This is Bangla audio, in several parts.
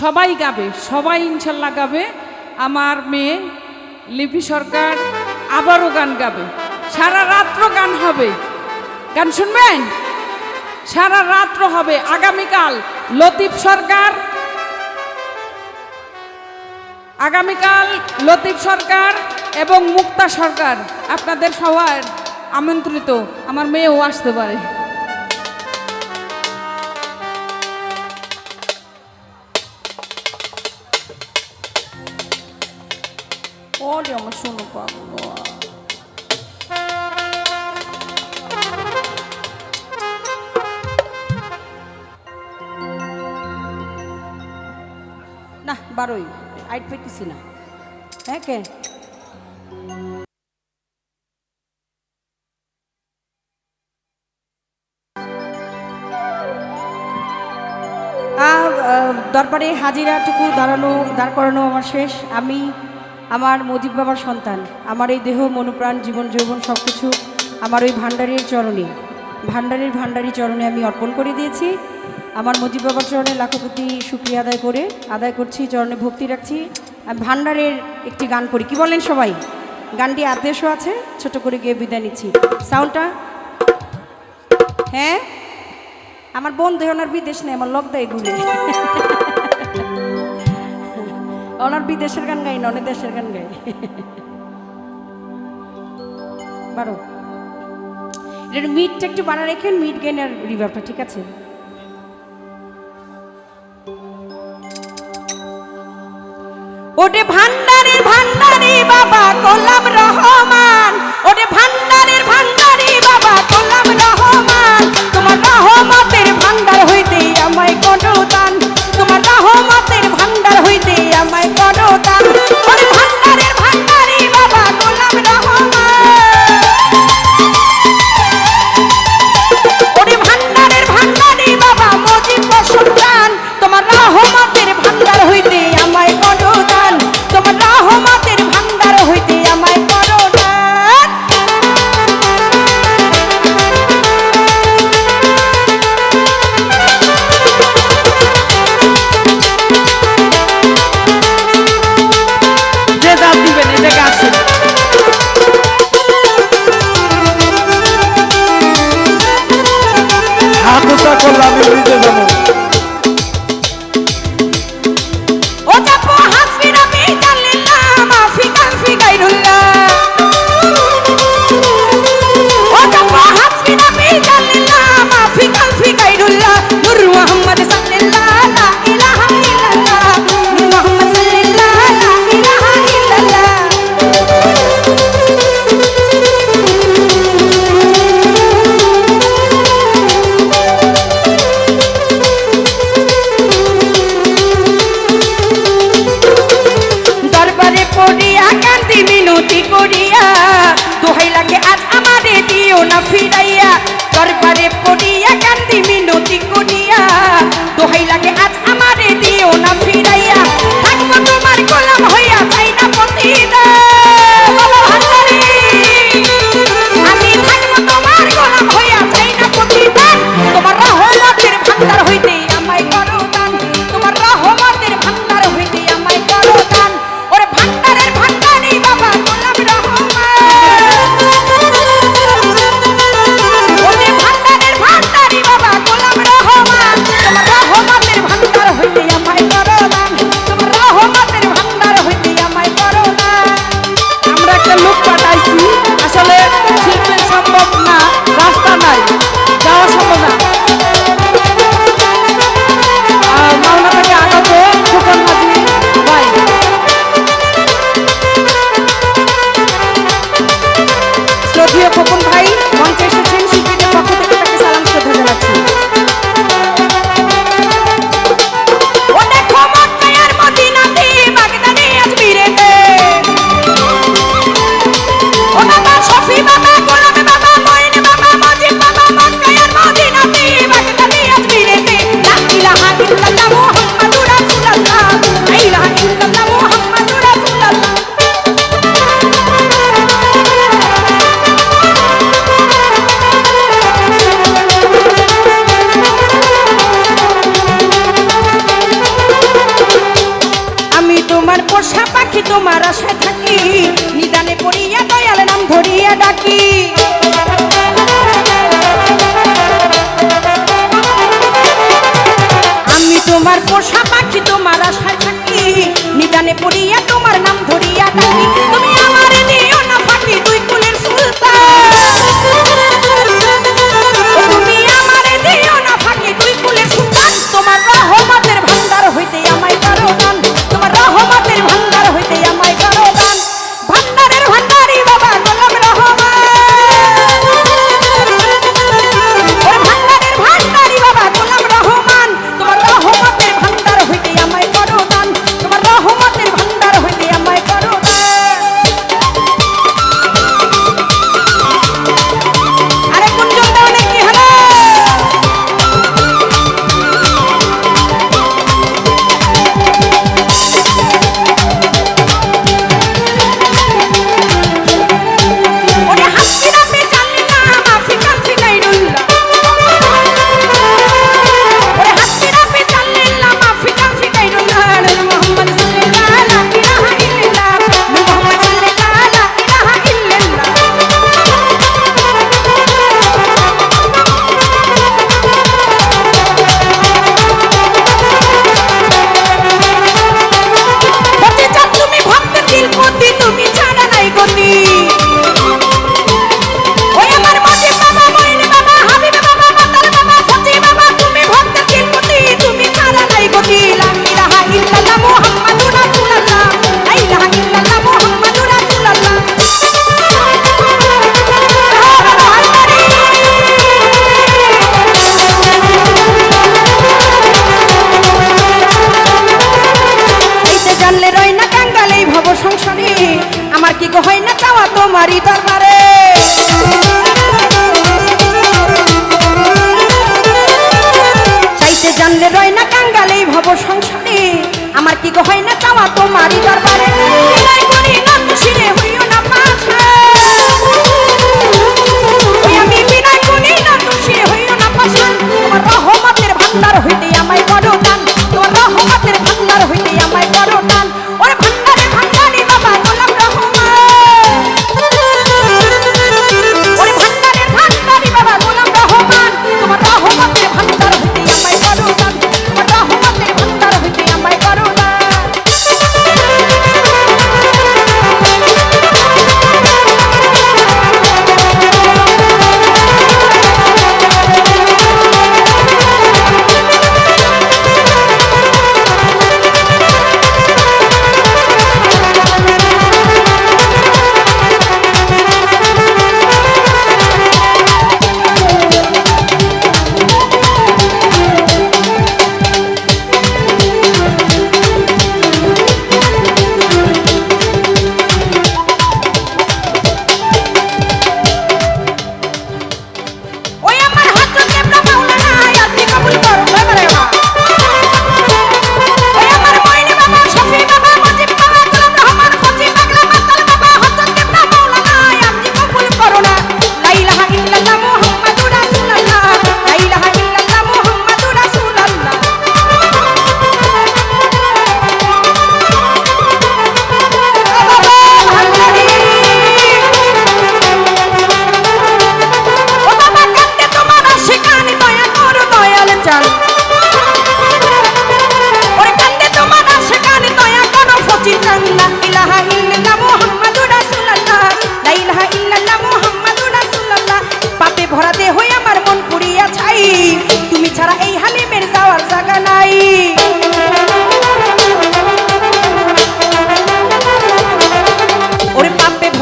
সবাই গাবে, সবাই ইনশাল্লাহ গাবে। আমার মেয়ে লিপি সরকার আবারও গান গাবে। সারা রাত্র গান হবে। গান শুনবেন? সারা রাত্র হবে। আগামীকাল লতিফ সরকার আগামীকাল লতিফ সরকার এবং মুক্তা সরকার আপনাদের সবার আমন্ত্রিত। আমার মেয়েও আসতে পারে। শোনো পাগল না, বারোই। আইট পেতেছি না হ্যাঁ কে দরবারে হাজিরাটুকু দাঁড়ানো, দাঁড় করানো আমার শেষ। আমি আমার মুজিব বাবার সন্তান। আমার এই দেহ, মনোপ্রাণ, জীবন, যৌবন সব কিছু আমার ওই ভাণ্ডারের চরণে। ভাণ্ডারের ভাণ্ডারি চরণে আমি অর্পণ করে দিয়েছি। আমার মুজিব বাবার চরণে লাখো কোটি সুক্রিয়া আদায় করে, আদায় করছি, চরণে ভক্তি রাখছি। আমি ভাণ্ডারের একটি গান করি কি বলেন সবাই? গানটি আদেশও আছে, ছোট করে গিয়ে বিদায় নিচ্ছি। সাউন্ডটা? হ্যাঁ? আমার বন্ধু ওনার বিদেশ নেই, আমার লক দেয় ঘুরে। ওনার বিদেশের গান গাই না দেশের গান গাই। বারো। এটার মিটটা একটু বাড়া রেখেন, মিট গেন আর রিভারটা ঠিক আছে? ওটে ভান্ডারের ভান্ডারি বাবা কলাম রহমান। ওটে ভান্ডারের ভান্ডারি বাবা কলাম রহমান। তোমার রহমতের ভান্ডার হইতে আমায় কোনো দান তোমার রহমতের ভান্ডার হইতে আমায় কোনো দান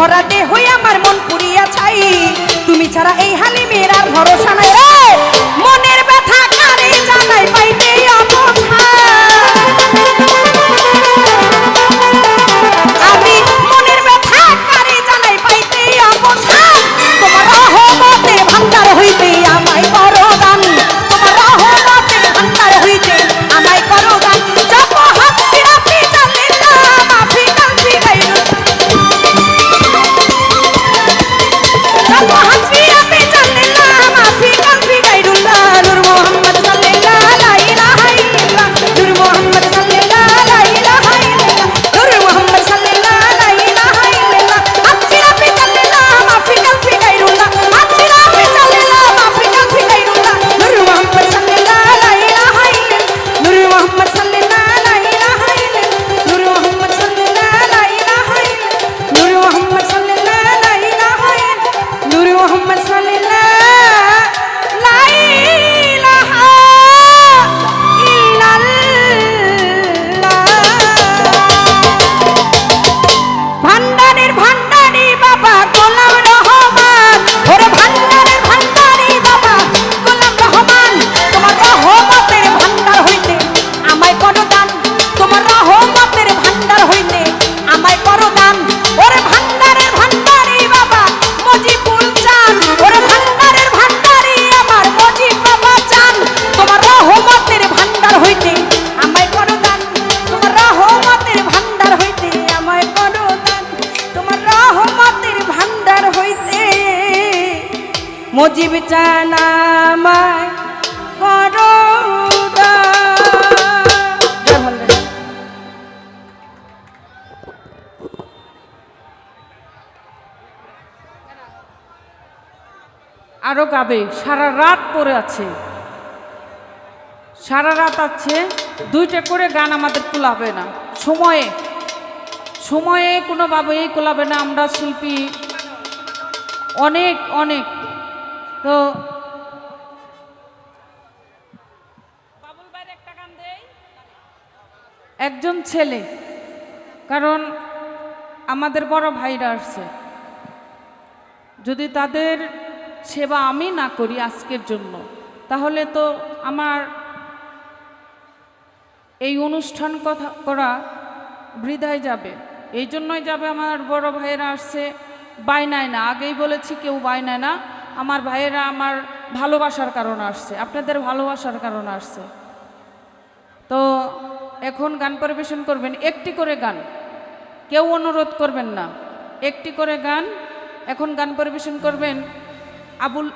mejorar আরও গাবে, সারা রাত পড়ে আছে। সারা রাত আছে, দুইটা করে গান আমাদের কোলাবে না। সময়ে সময়ে কোনোভাবেই কোলাবে না আমরা শিল্পী। অনেক অনেক। তো একজন ছেলে, কারণ আমাদের বড় ভাইরা আসছে। যদি তাদের সেবা আমি না করি আজকের জন্য। তাহলে তো আমার এই অনুষ্ঠান কথা করা বৃধায় যাবে। এই জন্যই যাবে আমার বড় ভাইয়েরা আসছে। বাইনায় না, আগেই বলেছি কেউ বাইনায় না। আমার ভাইয়েরা আমার ভালোবাসার কারণে আসছে, আপনাদের ভালোবাসার কারণে আসছে। তো এখন গান পরিবেশন করবেন, একটি করে গান। কেউ অনুরোধ করবেন না। একটি করে গান, এখন গান পরিবেশন করবেন আবুল